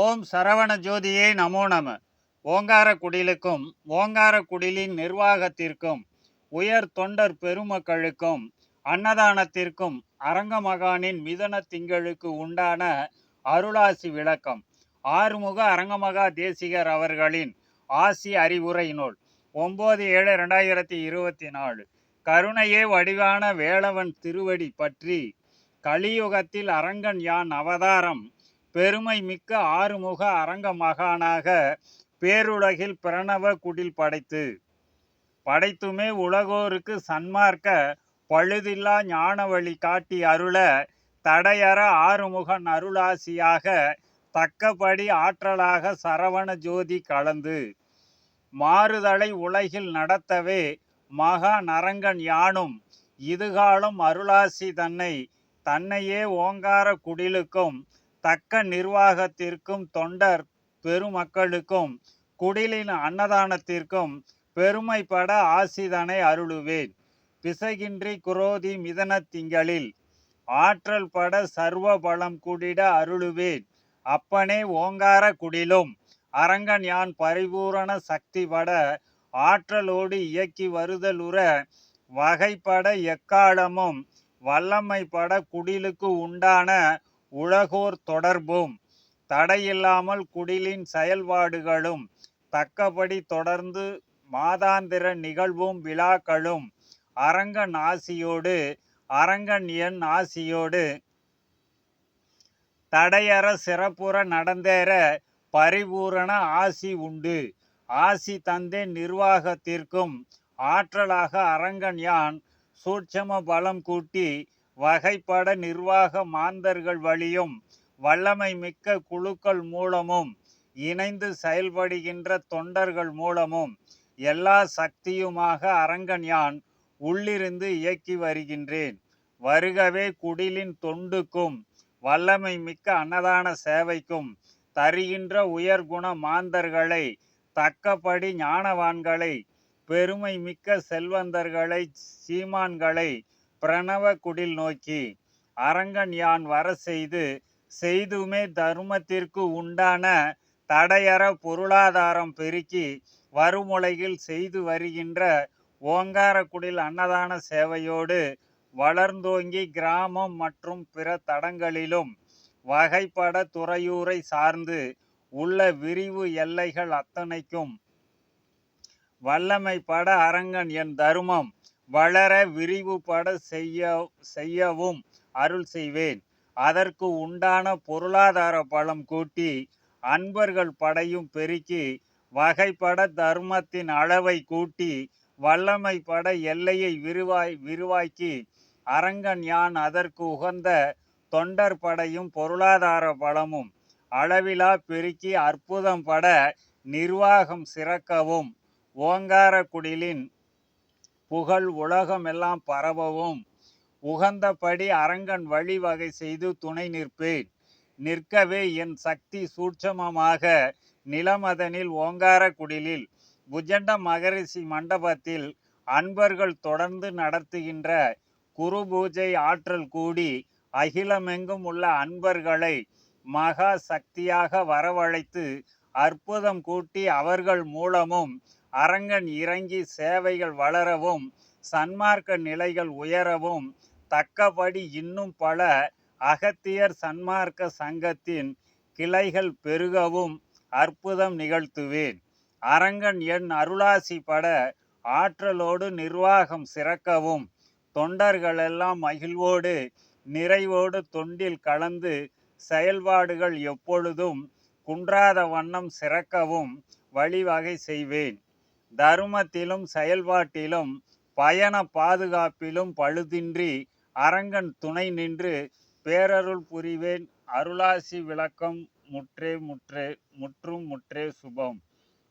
ஓம் சரவண ஜோதியே நமோ நம. ஓங்கார குடிலுக்கும் ஓங்கார குடிலின் நிர்வாகத்திற்கும் உயர் தொண்டர் பெருமக்களுக்கும் அன்னதானத்திற்கும் அரங்கமகானின் மிதன திங்களுக்கு உண்டான அருளாசி விளக்கம். ஆறுமுக அரங்கமகா தேசிகர் அவர்களின் ஆசி அறிவுரை நூல். ஒம்பது ஏழு ரெண்டாயிரத்தி இருபத்தி நாலு. கருணையே வடிவான வேளவன் திருவடி பற்றி கலியுகத்தில் அரங்கன் யான் அவதாரம் பெருமை மிக்க ஆறுமுக அரங்க மகானாக பேருலகில் பிரணவ குடில் படைத்து. படைத்துமே உலகோருக்கு சன்மார்க்க பழுதில்லா ஞான வழி காட்டி அருள தடையற ஆறுமுகன் அருளாசியாக தக்கபடி ஆற்றலாக சரவண ஜோதி கலந்து. மாறுதலை உலகில் நடத்தவே மகா நரங்கன் யானும் இதுகாலம் அருளாசி தன்னை தன்னையே ஓங்கார குடிலுக்கும் தக்க நிர்வாகத்திற்கும் தொண்டர் பெருமக்களுக்கும் குடிலின் அன்னதானத்திற்கும் பெருமைப்பட ஆசிதனை அருளுவேன். பிசகின்றி குரோதி மிதன திங்களில் ஆற்றல் பட சர்வ பலம் குடிட அருளுவேன். அப்பனே ஓங்கார குடிலும் அரங்கன் யான் பரிபூரண சக்தி பட ஆற்றலோடு இயக்கி வருதலுற வகைப்பட எக்காலமும் வல்லமை பட குடிலுக்கு உண்டான உலகோர் தொடர்பும். தடையில்லாமல் குடிலின் செயல்பாடுகளும் தக்கபடி தொடர்ந்து மாதாந்திர நிகழ்வும் விழாக்களும் அரங்கன் ஆசியோடு அரங்கன் என் ஆசியோடு தடையற சிறப்புற நடந்தேற பரிபூரண ஆசி உண்டு. ஆசி தந்தே நிர்வாகத்திற்கும் ஆற்றலாக அரங்கன் யான் சூட்சம பலம் கூட்டி வகைப்பட நிர்வாக மாந்தர்கள் வழியும் வல்லமை மிக்க குழுக்கள் மூலமும் இணைந்து செயல்படுகின்ற தொண்டர்கள் மூலமும் எல்லா சக்தியுமாக அரங்கன் யான் உள்ளிருந்து இயக்கி வருகின்றேன். வருகவே குடிலின் தொண்டுக்கும் வல்லமை மிக்க அன்னதான சேவைக்கும் தருகின்ற உயர்குண மாந்தர்களை தக்கபடி ஞானவான்களை பெருமை மிக்க செல்வந்தர்களை சீமான்களை பிரணவ குடில் நோக்கி அரங்கன் யான் வர செய்து செய்துமே தர்மத்திற்கு உண்டான தடையற பொருளாதாரம் பெருக்கி வருமுலையில் செய்து வருகின்ற ஓங்கார குடில் அன்னதான சேவையோடு வளர்ந்தோங்கி கிராமம் மற்றும் பிற தடங்களிலும் வகைப்பட துறையூரை சார்ந்து உள்ள விரிவு எல்லைகள் அத்தனைக்கும் வல்லமை பட அரங்கன் என் தருமம். வளர விரிவுபட செய்ய செய்யவும் அருள் செய்வேன். அதற்கு உண்டான பொருளாதார பலம் கூட்டி அன்பர்கள் படையும் பெருக்கி வகைப்பட தர்மத்தின் அளவை கூட்டி வல்லமை பட எல்லையை விரிவாய் விரிவாக்கி அரங்கன் யான் அதற்கு உகந்த தொண்டர் படையும் பொருளாதார பலமும் அளவிலா பெருக்கி அற்புதம் பட நிர்வாகம் சிறக்கவும் ஓங்கார குடிலின் புகழ் உலகமெல்லாம் பரவவும். உகந்தபடி அரங்கன் வழிவகை செய்து துணை நிற்பேன். நிற்கவே என் சக்தி சூட்சமமாக நிலமதனில் ஓங்கார குடிலில் புஜண்ட மகரிஷி மண்டபத்தில் அன்பர்கள் தொடர்ந்து நடத்துகின்ற குரு பூஜை ஆற்றல் கூடி அகிலமெங்கும் உள்ள அன்பர்களை மகா சக்தியாக வரவழைத்து அற்புதம் கூட்டி அவர்கள் மூலமும் அரங்கன் இறங்கி சேவைகள் வளரவும் சன்மார்க்க நிலைகள் உயரவும் தக்கபடி இன்னும் பல அகத்தியர் சன்மார்க்க சங்கத்தின் கிளைகள் பெருகவும் அற்புதம் நிகழ்த்துவேன். அரங்கன் என் அருளாசி பட ஆற்றலோடு நிர்வாகம் சிறக்கவும் தொண்டர்களெல்லாம் மகிழ்வோடு நிறைவோடு தொண்டில் கலந்து செயல்பாடுகள் எப்பொழுதும் குன்றாத வண்ணம் சிறக்கவும் வழிவகை செய்வேன். தருமத்திலும் செயல்பாட்டிலும் பயண பாதுகாப்பிலும் பழுதின்றி அரங்கன் துணை நின்று பேரருள் புரிவேன் அருளாசி விளக்கம் முற்றே முற்றே முற்றும் முற்றே சுபம்.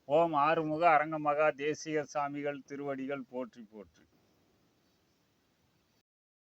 ஓம் ஆறுமுக அரங்கமகா தேசிய சாமிகள் திருவடிகள் போற்றி போற்றி.